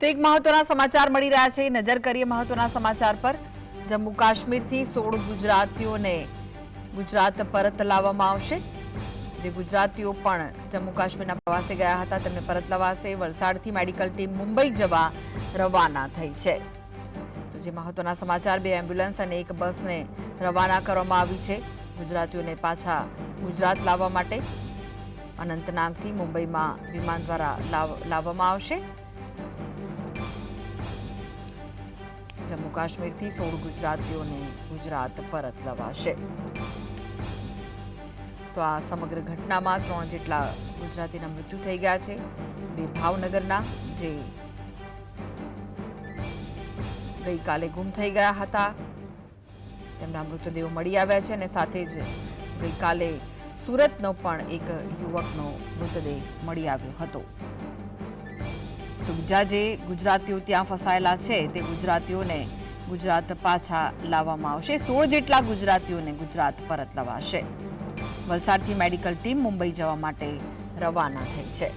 તો એક મહત્વના સમાચાર મળી રહ્યા છે. નજર કરીએ મહત્વના સમાચાર પર. જમ્મુ કાશ્મીરથી સોળ ગુજરાતીઓને ગુજરાત પરત લાવવામાં આવશે. જે ગુજરાતીઓ પણ જમ્મુ કાશ્મીરના પ્રવાસે ગયા હતા, તેમને પરત લવાશે. વલસાડથી મેડિકલ ટીમ મુંબઈ જવા રવાના થઈ છે. જે મહત્વના સમાચાર, બે એમ્બ્યુલન્સ અને એક બસને રવાના કરવામાં આવી છે. ગુજરાતીઓને પાછા ગુજરાત લાવવા માટે અનંતનાગથી મુંબઈમાં વિમાન દ્વારા લાવ- લાવવામાં આવશે. જમ્મુ કાશ્મીરથી સોળ ગુજરાતીઓને ગુજરાત પરત લવાશે. તો આ સમગ્ર ઘટનામાં ત્રણ જેટલા ગુજરાતીના મૃત્યુ થઈ ગયા છે. બે ભાવનગરના, જે ગઈકાલે ગુમ થઈ ગયા હતા. તેમના મૃતદેહો મળી આવ્યા છે અને સાથે જ ગઈકાલે સુરતનો પણ એક યુવકનો મૃતદેહ મળી આવ્યો હતો. તો બીજા જે ગુજરાતીઓ ત્યાં ફસાયેલા છે, તે ગુજરાતીઓને ગુજરાત પાછા લાવવામાં આવશે. સોળ જેટલા ગુજરાતીઓને ગુજરાત પરત લવાશે. વલસાડથી મેડિકલ ટીમ મુંબઈ જવા માટે રવાના થઈ છે.